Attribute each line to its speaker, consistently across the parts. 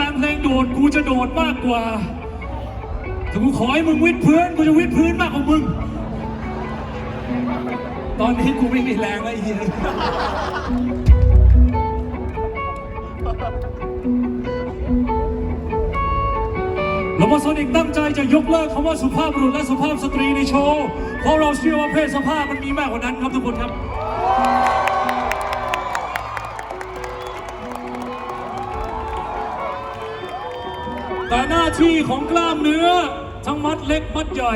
Speaker 1: ฟนเพลงโดดกูจะโดดมากกว่าถ้ากูขอให้มึงวิดพื้นกูจะวิดพื้นมากกว่ามึง ตอนนี้กูไม่มีแรงแล้วไอ้เหี้ยแล้วมาโซนิกตั้งใจจะยกเลิกคำว่าสุภาพบุรุษและสุภาพสตรีในโชว์ เพราะเราเชื่อว่าเพศสภาพมันมีมากกว่านั้นครับทุกคนครับ แต่หน้าที่ของกล้ามเนื้อ ทั้งมัดเล็กมัดใหญ่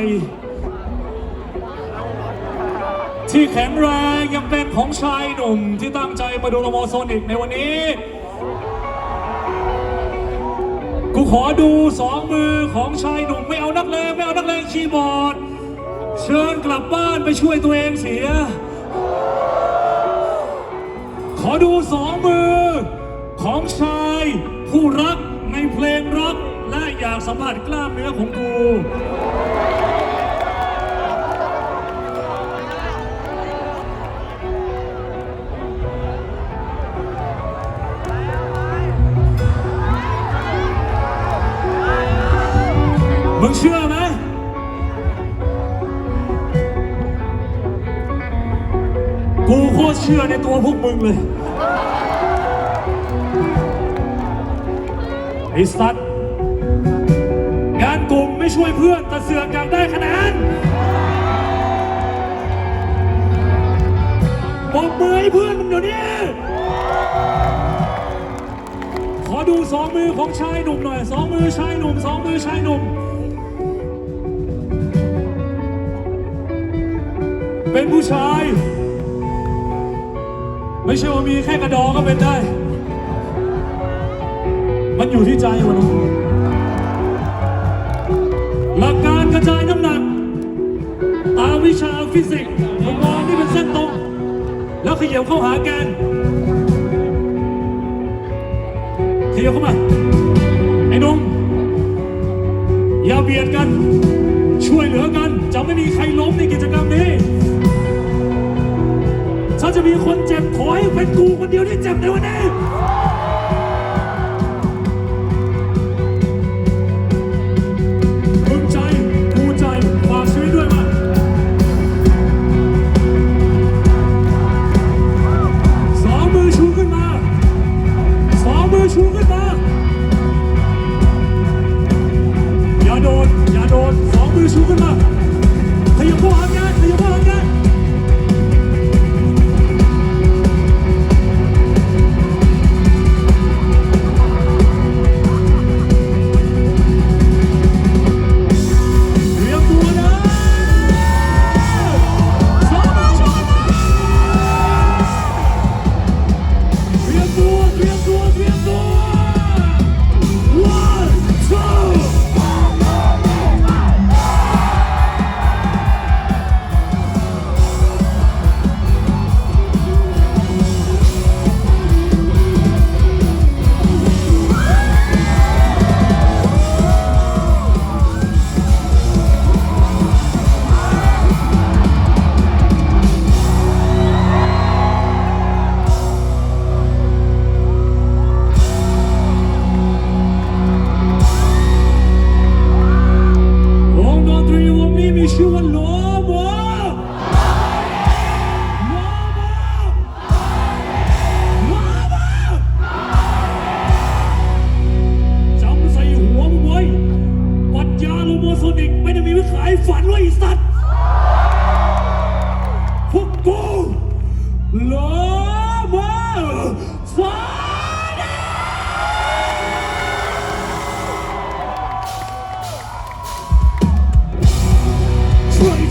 Speaker 1: ที่แข็งแรงยังเป็นของชายหนุ่มที่ตั้งใจมาดูลโมโซนิกในวันนี้ กูขอดูสองมือของชายหนุ่มไม่เอานักเลงไม่เอานักเลงคีย์บอร์ด เชิญกลับบ้านไปช่วยตัวเองเสีย ขอดูสองมือของชายผู้รักในเพลงรัก อยากสัมผัสกล้ามเนื้อของกูมึงเชื่อไหมกูโคตรเชื่อในตัวพวกมึงเลยไอ้สัตว์งาน ไม่ช่วยเพื่อนแต่เสือกอยากได้คะแนนบอกมือให้เพื่อนมึงเดี๋ยวนี้ ขอดูสองมือของชายหนุ่มหน่อยสองมือชายหนุ่มสองมือชายหนุ่ม เป็นผู้ชาย ไม่ใช่ว่ามีแค่กระดองก็เป็นได้ มันอยู่ที่ใจวะน้อง กระจายน้ำหนัก ตามวิชาฟิสิกส์ผมมองนี่เป็นเส้นตรง แล้วขยับเข้าหาแกนขยับเข้ามา ไอ้นุ่มอย่าเบียดกัน ช่วยเหลือกัน จะไม่มีใครล้มในกิจกรรมนี้ถ้าจะมีคนเจ็บขอให้เป็นกูคนเดียวที่เจ็บในวันนี้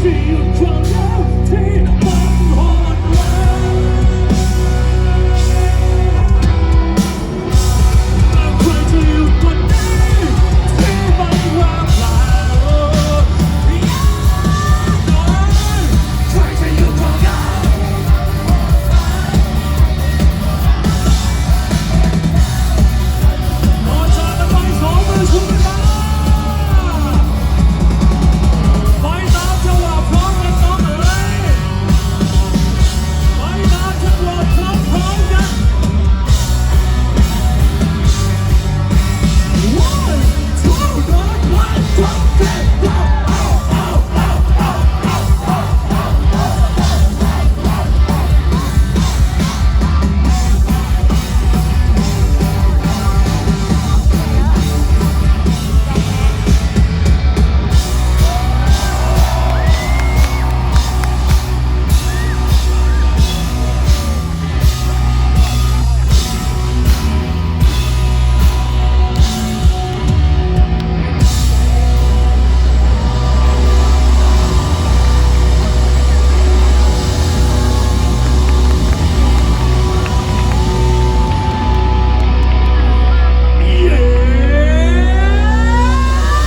Speaker 1: see you drop.